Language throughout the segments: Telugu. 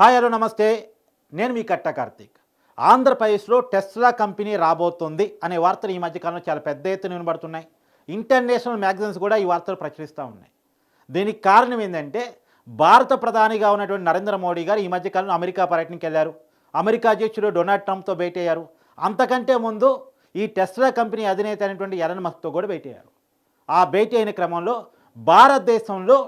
హాయ్ హలో నమస్తే. నేను మీ కట్ట కార్తీక్. ఆంధ్రప్రదేశ్లో టెస్లా కంపెనీ రాబోతుంది అనే వార్తలు ఈ మధ్యకాలంలో చాలా పెద్ద ఎత్తున వినబడుతున్నాయి. ఇంటర్నేషనల్ మ్యాగజైన్స్ కూడా ఈ వార్తలు ప్రచురిస్తూ ఉన్నాయి. దీనికి కారణం ఏంటంటే భారత ప్రధానిగా ఉన్నటువంటి నరేంద్ర మోడీ గారు ఈ మధ్యకాలంలో అమెరికా పర్యటనకి వెళ్ళారు. అమెరికా అధ్యక్షుడు డొనాల్డ్ ట్రంప్తో భేటీ అయ్యారు. అంతకంటే ముందు ఈ టెస్లా కంపెనీ అధినేత అయినటువంటి ఎలన్ మస్క్తో కూడా భేటీ అయ్యారు. ఆ భేటీ అయిన క్రమంలో భారతదేశంలో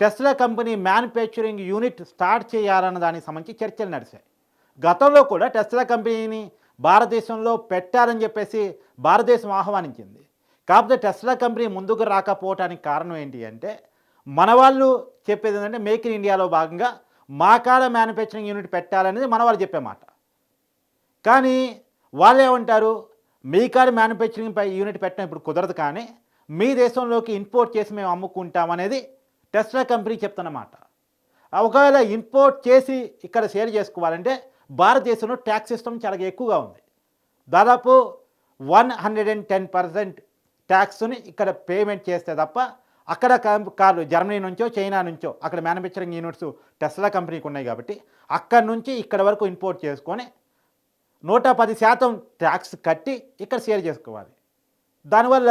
Tesla company manufacturing unit start చేయాలన్న దానికి సంబంధించి చర్చలు నడిచాయి. గతంలో కూడా టెస్లా కంపెనీని భారతదేశంలో పెట్టాలని చెప్పేసి భారతదేశం ఆహ్వానించింది. కాకపోతే టెస్లా కంపెనీ ముందుకు రాకపోవటానికి కారణం ఏంటి అంటే మన వాళ్ళు చెప్పేది ఏంటంటే మేక్ ఇన్ ఇండియాలో భాగంగా మా కాడ మ్యానుఫ్యాక్చరింగ్ యూనిట్ పెట్టాలనేది మన వాళ్ళు చెప్పే మాట. కానీ వాళ్ళు ఏమంటారు మీ కాడ మ్యానుఫ్యాక్చరింగ్ పై యూనిట్ పెట్టడం ఇప్పుడు కుదరదు కానీ మీ దేశంలోకి ఇంపోర్ట్ చేసి మేము అమ్ముకుంటాం అనేది టెస్లా కంపెనీ చెప్తున్నమాట. ఆ ఒకవేళ ఇంపోర్ట్ చేసి ఇక్కడ సేల్ చేసుకోవాలంటే భారతదేశంలో ట్యాక్స్ సిస్టమ్ చాలా ఎక్కువగా ఉంది. దాదాపు one hundred and ten percent ట్యాక్స్ని ఇక్కడ పేమెంట్ చేస్తే తప్ప అక్కడ కార్లు జర్మనీ నుంచో చైనా నుంచో అక్కడ మ్యానుఫ్యాక్చరింగ్ యూనిట్స్ టెస్లా కంపెనీకి ఉన్నాయి కాబట్టి అక్కడ నుంచి ఇక్కడ వరకు ఇంపోర్ట్ చేసుకొని నూట పది శాతం ట్యాక్స్ కట్టి ఇక్కడ షేర్ చేసుకోవాలి. దానివల్ల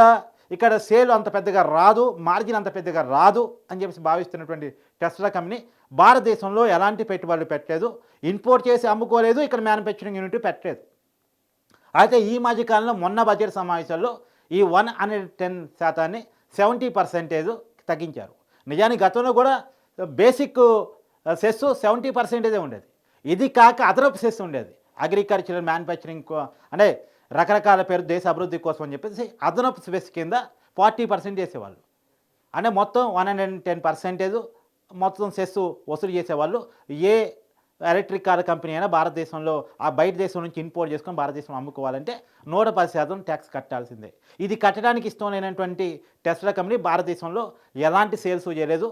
ఇక్కడ సేల్ అంత పెద్దగా రాదు మార్జిన్ అంత పెద్దగా రాదు అని చెప్పేసి భావిస్తున్నటువంటి టెస్లా కంపెనీ భారతదేశంలో ఎలాంటి పెట్టుబడులు పెట్టలేదు ఇంపోర్ట్ చేసి అమ్ముకోలేదు ఇక్కడ మ్యానుఫ్యాక్చరింగ్ యూనిట్ పెట్టలేదు. అయితే ఈ మధ్యకాలంలో మొన్న బడ్జెట్ సమావేశాల్లో ఈ వన్ హండ్రెడ్ టెన్ శాతాన్ని సెవెంటీ పర్సెంటేజ్ తగ్గించారు. నిజానికి గతంలో కూడా బేసిక్ సెస్ సెవెంటీ పర్సెంటేజే ఉండేది. ఇది కాక అదనపు సెస్ ఉండేది. అగ్రికల్చరల్ మ్యానుఫ్యాక్చరింగ్ అంటే రకరకాల పేరు దేశ అభివృద్ధి కోసం అని చెప్పేసి అదనపు సెస్ కింద ఫార్టీ పర్సెంట్ చేసేవాళ్ళు. అంటే మొత్తం one hundred and ten percentage మొత్తం సెస్ వసూలు చేసేవాళ్ళు. ఏ ఎలక్ట్రిక్ కార్ కంపెనీ అయినా భారతదేశంలో ఆ బయట దేశం నుంచి ఇంపోర్ట్ చేసుకొని భారతదేశంలో అమ్ముకోవాలంటే నూట పది శాతం ట్యాక్స్ కట్టాల్సిందే. ఇది కట్టడానికి ఇష్టం లేనటువంటి టెస్లా కంపెనీ భారతదేశంలో ఎలాంటి సేల్స్ చేయలేదు.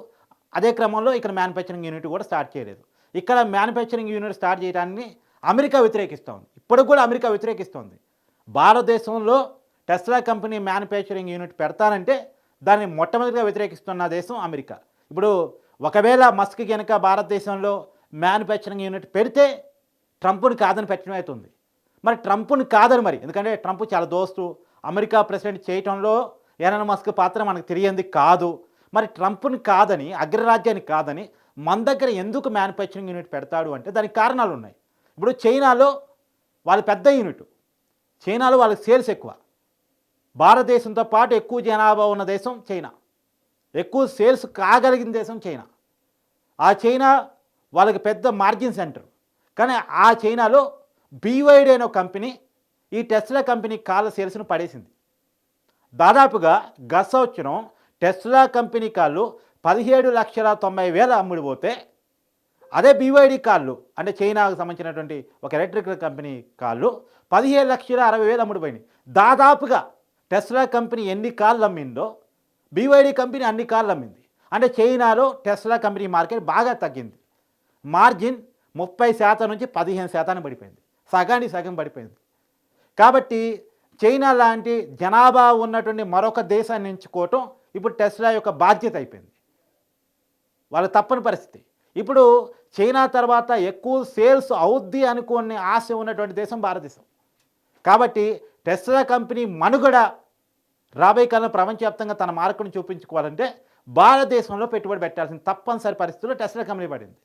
అదే క్రమంలో ఇక్కడ మ్యానుఫ్యాక్చరింగ్ యూనిట్ కూడా స్టార్ట్ చేయలేదు. ఇక్కడ మ్యానుఫ్యాక్చరింగ్ యూనిట్ స్టార్ట్ చేయడాన్ని అమెరికా వ్యతిరేకిస్తోంది. ఇప్పటికి కూడా అమెరికా వ్యతిరేకిస్తోంది. భారతదేశంలో టెస్లా కంపెనీ మ్యానుఫ్యాక్చరింగ్ యూనిట్ పెడతానంటే దాన్ని మొట్టమొదటిగా వ్యతిరేకిస్తున్న దేశం అమెరికా. ఇప్పుడు ఒకవేళ మస్క్ కనుక భారతదేశంలో మ్యానుఫ్యాక్చరింగ్ యూనిట్ పెడితే ట్రంప్ని కాదని పెట్టడం అవుతుంది. మరి ట్రంప్ని కాదని మరి. ఎందుకంటే ట్రంప్ చాలా దోస్తు. అమెరికా ప్రెసిడెంట్ చేయటంలో ఎలన్ మస్క్ పాత్ర మనకు తెలియంది కాదు. మరి ట్రంప్ని కాదని అగ్రరాజ్యాన్ని కాదని మన దగ్గర ఎందుకు మ్యానుఫ్యాక్చరింగ్ యూనిట్ పెడతాడు అంటే దానికి కారణాలు ఉన్నాయి ఇప్పుడు చైనాలో వాళ్ళ పెద్ద యూనిట్ చైనాలో వాళ్ళకి సేల్స్ ఎక్కువ. భారతదేశంతో పాటు ఎక్కువ జనాభా ఉన్న దేశం చైనా. ఎక్కువ సేల్స్ కాగలిగిన దేశం చైనా. ఆ చైనా వాళ్ళకి పెద్ద మార్జిన్ సెంటర్. కానీ ఆ చైనాలో బీవైడ్ అనే ఒక కంపెనీ ఈ టెస్లా కంపెనీ కాళ్ళ సేల్స్ను పడేసింది. దాదాపుగా గత సంవత్సరం టెస్లా కంపెనీ కాళ్ళు పదిహేడు లక్షల తొంభై వేల అమ్ముడిపోతే అదే బీవైడి కార్లు అంటే చైనాకు సంబంధించినటువంటి ఒక ఎలక్ట్రికల్ కంపెనీ కార్లు పదిహేడు లక్షల అరవై వేలు అమ్ముడుపోయినాయి దాదాపుగా టెస్లా కంపెనీ ఎన్ని కార్లు అమ్మిందో బీవైడి కంపెనీ అన్ని కార్లు అమ్మింది. అంటే చైనాలో టెస్లా కంపెనీ మార్కెట్ బాగా తగ్గింది. మార్జిన్ ముప్పై శాతం నుంచి పదిహేను శాతానికి పడిపోయింది. సగానికి సగం పడిపోయింది. కాబట్టి చైనా లాంటి జనాభా ఉన్నటువంటి మరొక దేశాన్ని ఎంచుకోవటం ఇప్పుడు టెస్లా యొక్క బాధ్యత అయిపోయింది. వాళ్ళ తప్పని పరిస్థితి. ఇప్పుడు చైనా తర్వాత ఎక్కువ సేల్స్ అవుద్ది అనుకునే ఆశ ఉన్నటువంటి దేశం భారతదేశం. కాబట్టి టెస్లా కంపెనీ మనుగడ రాబోయే కాలంలో ప్రపంచవ్యాప్తంగా తన మార్కును చూపించుకోవాలంటే భారతదేశంలో పెట్టుబడి పెట్టాల్సిన తప్పనిసరి పరిస్థితుల్లో టెస్లా కంపెనీ పడింది.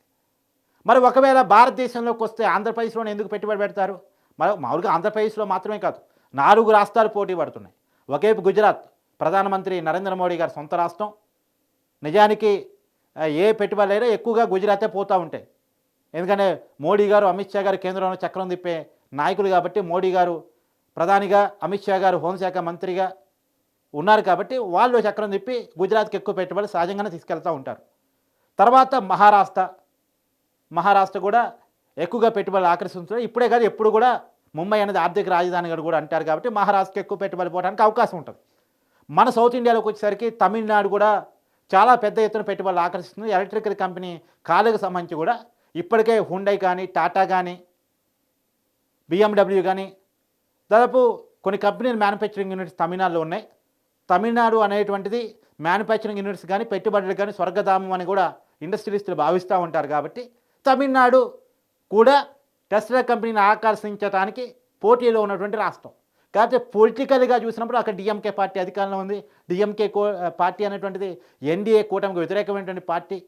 మరి ఒకవేళ భారతదేశంలోకి వస్తే ఆంధ్రప్రదేశ్లోనే ఎందుకు పెట్టుబడి పెడతారు? మరి మామూలుగా ఆంధ్రప్రదేశ్లో మాత్రమే కాదు నాలుగు రాష్ట్రాలు పోటీ పడుతున్నాయి. ఒకవైపు గుజరాత్ ప్రధానమంత్రి నరేంద్ర మోడీ గారి సొంత రాష్ట్రం. నిజానికి ఏ పెట్టుబడులైనా ఎక్కువగా గుజరాతే పోతూ ఉంటాయి. ఎందుకంటే మోడీ గారు అమిత్ షా గారు కేంద్రంలో చక్రం తిప్పే నాయకులు కాబట్టి మోడీ గారు ప్రధానిగా అమిత్ షా గారు హోంశాఖ మంత్రిగా ఉన్నారు కాబట్టి వాళ్ళు చక్రం తిప్పి గుజరాత్కి ఎక్కువ పెట్టుబడి సహజంగానే తీసుకెళ్తూ ఉంటారు. తర్వాత మహారాష్ట్ర. మహారాష్ట్ర కూడా ఎక్కువగా పెట్టుబడులు ఆకర్షిస్తున్నారు ఇప్పుడే కాదు ఎప్పుడు కూడా ముంబై అనేది ఆర్థిక రాజధానిగా కూడా అంటారు కాబట్టి మహారాష్ట్రకి ఎక్కువ పెట్టుబడి పోవడానికి అవకాశం ఉంటుంది. మన సౌత్ ఇండియాలోకి వచ్చేసరికి తమిళనాడు కూడా చాలా పెద్ద ఎత్తున పెట్టుబడులు ఆకర్షిస్తుంది. ఎలక్ట్రికల్ కంపెనీ కార్లకు సంబంధించి కూడా ఇప్పటికే హుండై కానీ టాటా కానీ బిఎండబ్ల్యూ కానీ దాదాపు కొన్ని కంపెనీలు మ్యానుఫ్యాక్చరింగ్ యూనిట్స్ తమిళనాడులో ఉన్నాయి. తమిళనాడు అనేటువంటిది మ్యానుఫ్యాక్చరింగ్ యూనిట్స్ కానీ పెట్టుబడులు కానీ స్వర్గధామం అని కూడా ఇండస్ట్రియలిస్టులు భావిస్తూ ఉంటారు కాబట్టి తమిళనాడు కూడా టెస్లా కంపెనీని ఆకర్షించడానికి పోటీలో ఉన్నటువంటి రాష్ట్రం. కాకపోతే పొలిటికల్గా చూసినప్పుడు అక్కడ డిఎంకే పార్టీ అధికారంలో ఉంది. డిఎంకే కో పార్టీ అనేటువంటిది ఎన్డీఏ కూటమికి వ్యతిరేకమైనటువంటి పార్టీ.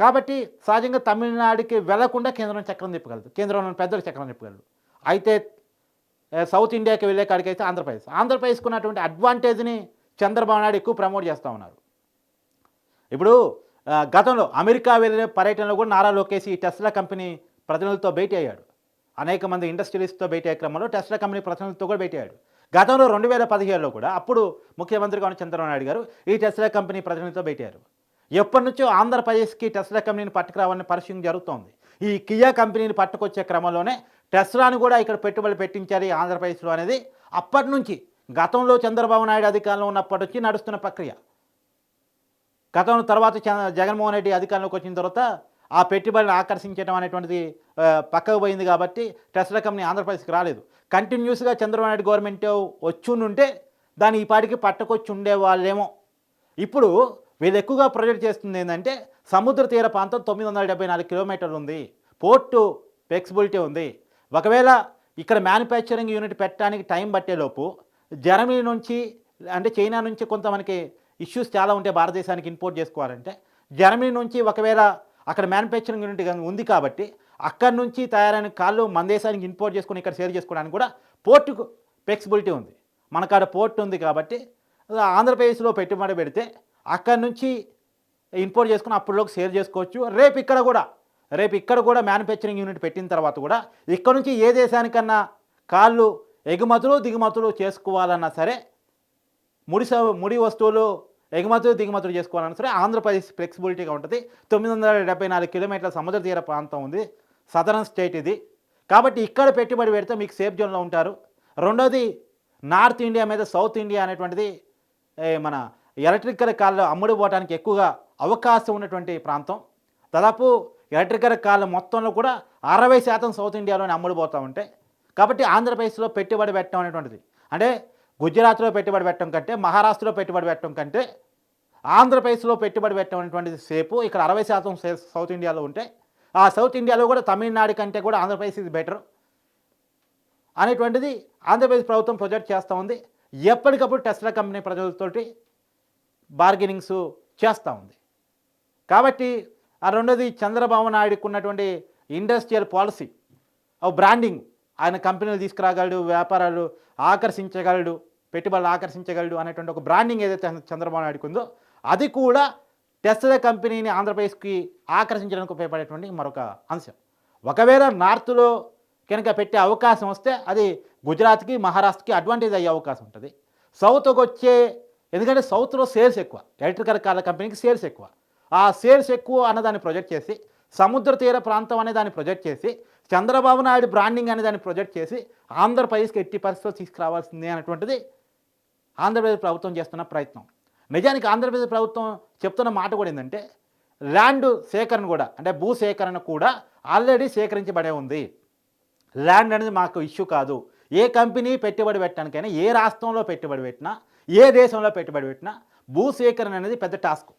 కాబట్టి సహజంగా తమిళనాడుకి వెళ్ళకుండా కేంద్రం చక్రం తిప్పగలదు. కేంద్రంలో పెద్దలు చక్రం తిప్పగలదు అయితే సౌత్ ఇండియాకి వెళ్ళే కాడికి అయితే ఆంధ్రప్రదేశ్. ఆంధ్రప్రదేశ్కి ఉన్నటువంటి అడ్వాంటేజ్ని చంద్రబాబు నాయుడు ఎక్కువ ప్రమోట్ చేస్తూ ఉన్నారు. ఇప్పుడు గతంలో అమెరికా వెళ్ళే పర్యటనలో కూడా నారా లోకేష్ ఈ టెస్లా కంపెనీ ప్రతినిధులతో భేటీ అయ్యాడు. అనేక మంది ఇండస్ట్రియలిస్ట్తో భేటీ అయ్యే క్రమంలో టెస్లా కంపెనీ ప్రతినిధులతో కూడా భేటీ అయ్యాడు. గతంలో రెండు వేల పదిహేడులో కూడా అప్పుడు ముఖ్యమంత్రిగా ఉన్న చంద్రబాబు నాయుడు గారు ఈ టెస్లా కంపెనీ ప్రతినిధితో భేటీ అయ్యారు. ఎప్పటి నుంచో ఆంధ్రప్రదేశ్కి టెస్లా కంపెనీని పట్టుకురావాలని పరిశీలన జరుగుతోంది. ఈ కియా కంపెనీని పట్టుకొచ్చే క్రమంలోనే టెస్లాను కూడా ఇక్కడ పెట్టుబడి పెట్టించారు ఈ ఆంధ్రప్రదేశ్లో అనేది అప్పటి నుంచి గతంలో చంద్రబాబు నాయుడు అధికారంలో ఉన్నప్పటి నుంచి నడుస్తున్న ప్రక్రియ. గతం తర్వాత జగన్మోహన్ రెడ్డి అధికారంలోకి వచ్చిన తర్వాత ఆ పెట్టుబడిని ఆకర్షించడం అనేటువంటిది పక్కకు పోయింది కాబట్టి టెస్లా కంపెనీ ఆంధ్రప్రదేశ్కి రాలేదు. కంటిన్యూస్గా చంద్రబాబు నాయుడు గవర్నమెంట్ వచ్చుండుంటే దాని ఈ పాటికి పట్టుకొచ్చి ఉండేవాళ్ళేమో ఇప్పుడు వీళ్ళు ఎక్కువగా ప్రొజెక్ట్ చేస్తుంది ఏంటంటే సముద్ర తీర ప్రాంతం తొమ్మిది వందల డెబ్బై నాలుగు కిలోమీటర్లు ఉంది. పోర్టు ఫ్లెక్సిబిలిటీ ఉంది. ఒకవేళ ఇక్కడ మ్యానుఫ్యాక్చరింగ్ యూనిట్ పెట్టడానికి టైం పట్టేలోపు జర్మనీ నుంచి అంటే చైనా నుంచి కొంత మనకి ఇష్యూస్ చాలా ఉంటాయి భారతదేశానికి ఇంపోర్ట్ చేసుకోవాలంటే జర్మనీ నుంచి ఒకవేళ అక్కడ మ్యానుఫ్యాక్చరింగ్ యూనిట్ ఉంది కాబట్టి అక్కడి నుంచి తయారైన కాళ్ళు మన దేశానికి ఇంపోర్ట్ చేసుకుని ఇక్కడ షేర్ చేసుకోవడానికి కూడా పోర్టుకు ఫ్లెక్సిబిలిటీ ఉంది. మనకాడ పోర్ట్ ఉంది కాబట్టి ఆంధ్రప్రదేశ్లో పెట్టుబడి పెడితే అక్కడి నుంచి ఇంపోర్ట్ చేసుకుని అప్పుడులోకి షేర్ చేసుకోవచ్చు. రేపు ఇక్కడ కూడా రేపు ఇక్కడ కూడా మ్యానుఫ్యాక్చరింగ్ యూనిట్ పెట్టిన తర్వాత కూడా ఇక్కడ నుంచి ఏ దేశానికన్నా కాళ్ళు ఎగుమతులు దిగుమతులు చేసుకోవాలన్నా సరే ముడి స- ముడి వస్తువులు ఎగుమతులు దిగుమతులు చేసుకోవాలన్నా సరే ఆంధ్రప్రదేశ్ ఫ్లెక్సిబిలిటీగా ఉంటుంది. తొమ్మిది వందల డెబ్బై నాలుగు కిలోమీటర్ల సముద్ర తీర ప్రాంతం ఉంది. సదరన్ స్టేట్ ఇది. కాబట్టి ఇక్కడ పెట్టుబడి పెడితే మీకు సేఫ్ జోన్లో ఉంటారు. రెండోది నార్త్ ఇండియా మీద సౌత్ ఇండియా అనేటువంటిది మన ఎలక్ట్రికల్ కాళ్ళు అమ్ముడు పోవడానికి ఎక్కువగా అవకాశం ఉన్నటువంటి ప్రాంతం. దాదాపు ఎలక్ట్రికల్ కార్లు మొత్తంలో కూడా అరవై శాతం సౌత్ ఇండియాలోనే అమ్ముడు పోతూ ఉంటాయి. కాబట్టి ఆంధ్రప్రదేశ్లో పెట్టుబడి పెట్టడం అనేటువంటిది. అంటే గుజరాత్లో పెట్టుబడి పెట్టడం కంటే మహారాష్ట్రలో పెట్టుబడి పెట్టడం కంటే ఆంధ్రప్రదేశ్లో పెట్టుబడి పెట్టడం సేపు ఇక్కడ అరవై శాతం సౌత్ ఇండియాలో ఉంటే ఆ సౌత్ ఇండియాలో కూడా తమిళనాడు కంటే కూడా ఆంధ్రప్రదేశ్ ఇది బెటర్ అనేటువంటిది ఆంధ్రప్రదేశ్ ప్రభుత్వం ప్రొజెక్ట్ చేస్తూ ఉంది. ఎప్పటికప్పుడు టెస్లా కంపెనీ ప్రజలతోటి బార్గెనింగ్స్ చేస్తూ ఉంది. కాబట్టి ఆ రెండోది చంద్రబాబు నాయుడుకు ఉన్నటువంటి ఇండస్ట్రియల్ పాలసీ ఆ బ్రాండింగ్ ఆయన కంపెనీలు తీసుకురాగలడు వ్యాపారాలు ఆకర్షించగలడు పెట్టుబడులు ఆకర్షించగలడు అనేటువంటి ఒక బ్రాండింగ్ ఏదైతే చంద్రబాబు నాయుడుకు ఉందో అది కూడా టెస్లా కంపెనీని ఆంధ్రప్రదేశ్కి ఆకర్షించడానికి ఉపయోగపడేటువంటి మరొక అంశం. ఒకవేళ నార్త్లో కనుక పెట్టే అవకాశం వస్తే అది గుజరాత్కి మహారాష్ట్రకి అడ్వాంటేజ్ అయ్యే అవకాశం ఉంటుంది. సౌత్కి వచ్చే ఎందుకంటే సౌత్లో సేల్స్ ఎక్కువ. ఎలక్ట్రికల్ కార్ల కంపెనీకి సేల్స్ ఎక్కువ. ఆ సేల్స్ ఎక్కువ అన్నదాన్ని ప్రొజెక్ట్ చేసి సముద్ర తీర ప్రాంతం అనే దాన్ని ప్రొజెక్ట్ చేసి చంద్రబాబు నాయుడు బ్రాండింగ్ అనే దాన్ని ప్రొజెక్ట్ చేసి ఆంధ్రప్రదేశ్కి ఎట్టి పరిస్థితుల్లో తీసుకురావాల్సిందే అనేటువంటిది ఆంధ్రప్రదేశ్ ప్రభుత్వం చేస్తున్న ప్రయత్నం. నిజానికి ఆంధ్రప్రదేశ్ ప్రభుత్వం చెప్తున్న మాట కూడా ఏంటంటే ల్యాండ్ సేకరణ కూడా అంటే భూ సేకరణ కూడా ఆల్రెడీ సేకరించబడే ఉంది. ల్యాండ్ అనేది మాకు ఇష్యూ కాదు. ఏ కంపెనీ పెట్టుబడి పెట్టడానికైనా ఏ రాష్ట్రంలో పెట్టుబడి పెట్టినా ఏ దేశంలో పెట్టుబడి పెట్టినా భూ సేకరణ అనేది పెద్ద టాస్క్.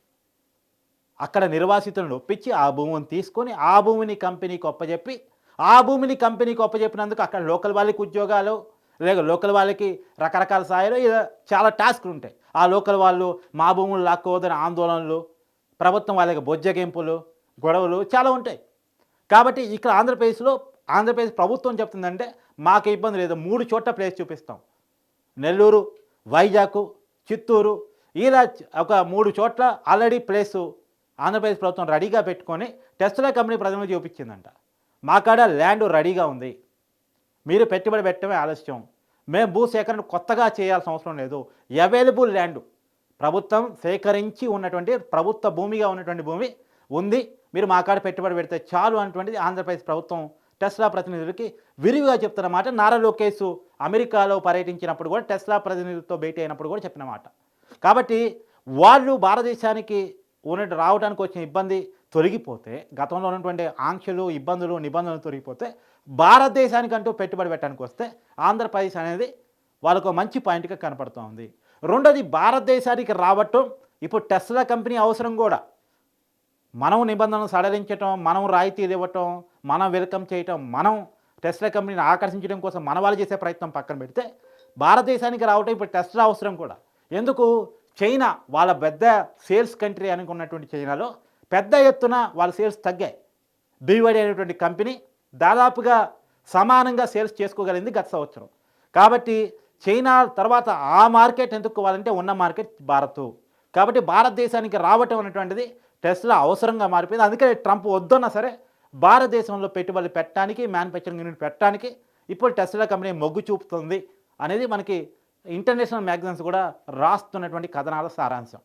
అక్కడ నిర్వాసితులను ఒప్పించి ఆ భూమిని తీసుకొని ఆ భూమిని కంపెనీకి ఒప్పజెప్పి ఆ భూమిని కంపెనీకి ఒప్పజెప్పినందుకు అక్కడ లోకల్ వాళ్ళకి ఉద్యోగాలు లేక లోకల్ వాళ్ళకి రకరకాల స్థాయిలో ఇలా చాలా టాస్క్లు ఉంటాయి. ఆ లోకల్ వాళ్ళు మా భూములు లాక్కోవద్దని ఆందోళనలు ప్రభుత్వం వాళ్ళకి బొజ్జగింపులు గొడవలు చాలా ఉంటాయి. కాబట్టి ఇక్కడ ఆంధ్రప్రదేశ్లో ఆంధ్రప్రదేశ్ ప్రభుత్వం చెప్తుందంటే మాకు ఇబ్బంది లేదు. మూడు చోట్ల ప్లేస్ చూపిస్తాం. నెల్లూరు వైజాగ్ చిత్తూరు ఇలా ఒక మూడు చోట్ల ఆల్రెడీ ప్లేసు ఆంధ్రప్రదేశ్ ప్రభుత్వం రెడీగా పెట్టుకొని టెస్టుల కంపెనీ ప్రజలకు చూపించిందంట. మా కాడ ల్యాండ్ రెడీగా ఉంది. మీరు పెట్టుబడి పెట్టడమే ఆలస్యం. మేము భూ సేకరణ కొత్తగా చేయాల్సిన అవసరం లేదు. అవైలబుల్ ల్యాండ్ ప్రభుత్వం సేకరించి ఉన్నటువంటి ప్రభుత్వ భూమిగా ఉన్నటువంటి భూమి ఉంది. మీరు మా కాడ పెట్టుబడి పెడితే చాలు అనేటువంటిది ఆంధ్రప్రదేశ్ ప్రభుత్వం టెస్లా ప్రతినిధులకి విరివిగా చెప్తున్న మాట. నారా లోకేష్ అమెరికాలో పర్యటించినప్పుడు కూడా టెస్లా ప్రతినిధులతో భేటీ అయినప్పుడు కూడా చెప్పిన మాట. కాబట్టి వాళ్ళు భారతదేశానికి ఉన్నట్టు రావడానికి వచ్చిన ఇబ్బంది తొలగిపోతే గతంలో ఉన్నటువంటి ఆంక్షలు ఇబ్బందులు నిబంధనలు తొలగిపోతే భారతదేశానికంటూ పెట్టుబడి పెట్టడానికి వస్తే ఆంధ్రప్రదేశ్ అనేది వాళ్ళకు మంచి పాయింట్గా కనపడుతుంది. రెండోది భారతదేశానికి రావటం ఇప్పుడు టెస్లా కంపెనీ అవసరం కూడా. మనం నిబంధనలు సడలించటం మనం రాయితీలు ఇవ్వటం మనం వెల్కమ్ చేయటం మనం టెస్లా కంపెనీని ఆకర్షించడం కోసం మన వాళ్ళు చేసే ప్రయత్నం పక్కన పెడితే భారతదేశానికి రావటం ఇప్పుడు టెస్లా అవసరం కూడా. ఎందుకు? చైనా వాళ్ళ పెద్ద సేల్స్ కంట్రీ అనుకున్నటువంటి చైనాలో పెద్ద ఎత్తున వాళ్ళ సేల్స్ తగ్గాయి. బీవైడీ అనేటువంటి కంపెనీ దాదాపుగా సమానంగా సేల్స్ చేసుకోగలిగింది గత సంవత్సరం. కాబట్టి చైనా తర్వాత ఆ మార్కెట్ ఎందుకోవాలంటే ఉన్న మార్కెట్ భారత్. కాబట్టి భారతదేశానికి రావటం అనేటువంటిది టెస్లా అవసరంగా మారిపోయింది. అందుకే ట్రంప్ వద్దన్నా సరే భారతదేశంలో పెట్టుబడులు పెట్టడానికి మ్యానుఫ్యాక్చరింగ్ యూనిట్ పెట్టడానికి ఇప్పుడు టెస్లా కంపెనీ మొగ్గు చూపుతుంది అనేది మనకి ఇంటర్నేషనల్ మ్యాగజైన్స్ కూడా రాస్తున్నటువంటి కథనాల సారాంశం.